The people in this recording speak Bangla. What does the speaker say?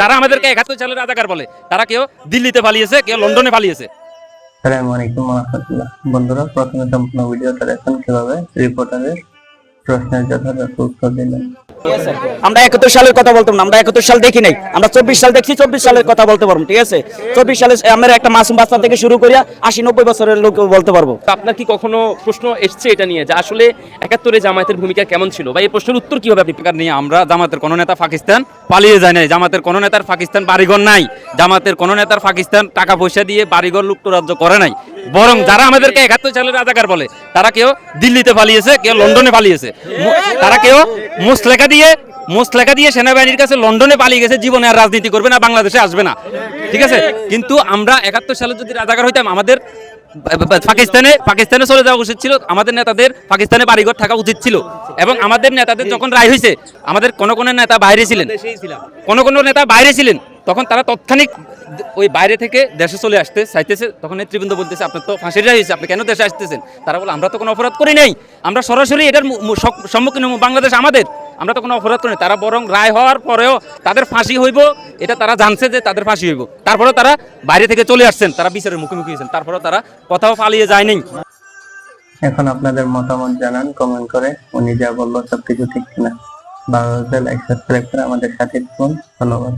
যারা আমাদেরকে একাত্তর সালের রাজাকার বলে, তারা কেউ দিল্লিতে পালিয়েছে কেউ লন্ডনে পালিয়েছে আসসালামু আলাইকুম রহমতুল্লাহ। বন্ধুরা, প্রথমে সম্পূর্ণ ভিডিওটা দেখুন কীভাবে রিপোর্টারের প্রশ্নের যথাযথ উত্তর দিলেন। আমরা একাত্তর সালের কথা বলতাম না আমরা একাত্তর সাল দেখি নাই। আমরা চব্বিশ সাল দেখছি চব্বিশ সালের কথা বলতে পারব ঠিক আছে? চব্বিশ সালে আমরা একটা মাসুম বাচ্চা থেকে শুরু করিয়া আশি নব্বই বছরের লোক বলতে পারব। আপনার কি কখনো প্রশ্ন এসছে এটা নিয়ে যে আসলে একাত্তরে জামায়াতের ভূমিকা কেমন ছিল? বা এই প্রশ্নের উত্তর কীভাবে আপনি সরকার নিয়ে আমরা জামাতের কোনো নেতা পাকিস্তান পালিয়ে যায় নাই। জামাতের কোনো নেতার পাকিস্তান বাড়িঘর নাই। জামাতের কোনো নেতার পাকিস্তান টাকা পয়সা দিয়ে বাড়িঘর লুপ্তরাজ্য করে নাই। বরং যারা আমাদেরকে একাত্তর সালের রাজাকার বলে তারা কেউ দিল্লিতে পালিয়েছে কেউ লন্ডনে পালিয়েছে। তারা কেউ মুসলেখা দিয়ে মুসলেখা দিয়ে সেনাবাহিনীর কাছে লন্ডনে পালিয়ে গেছে জীবনে আর রাজনীতি করবে না বাংলাদেশে আসবে না। ঠিক আছে? কিন্তু আমরা একাত্তর সালে যদি রাজাকার হইতাম আমাদের পাকিস্তানে পাকিস্তানে চলে যাওয়া উচিত ছিল আমাদের নেতাদের পাকিস্তানে বাড়িঘর থাকা উচিত ছিল। এবং আমাদের নেতাদের যখন রায় হয়েছে আমাদের কোনো কোনো নেতা বাইরে ছিলেন। কোনো কোনো নেতা বাইরে ছিলেন। তখন তারা তৎক্ষণিক ওই বাইরে থেকে দেশে চলে আসতে চাইতেছে। তখন নেতৃবৃন্দ বলতেছে, আপনার তো ফাঁসির হয়েছে, আপনি কেন দেশে আসতেছেন? তারা বলে, আমরা তো কোনো অপরাধ করি নাই। আমরা সরাসরি এটার সম্মুখীন হব, বাংলাদেশ আমাদের। আমরা তো কোনো অপরাধ করি তারা বরং রায় হওয়ার পরেও তাদের ফাঁসি হইব, এটা তারা জানছে যে তাদের ফাঁসি হইব। তারপরেও তারা বাইরে থেকে চলে আসছেন, তারা বিচারের মুখোমুখি হয়েছেন। তারপরেও তারা কোথাও পালিয়ে যায়নি এখন আপনাদের মতামত জানান কমেন্ট করে। উনি যা বলল সবকিছু ঠিক কিনা। বাংলাদেশে লাইক আমাদের সাথে ধন্যবাদ।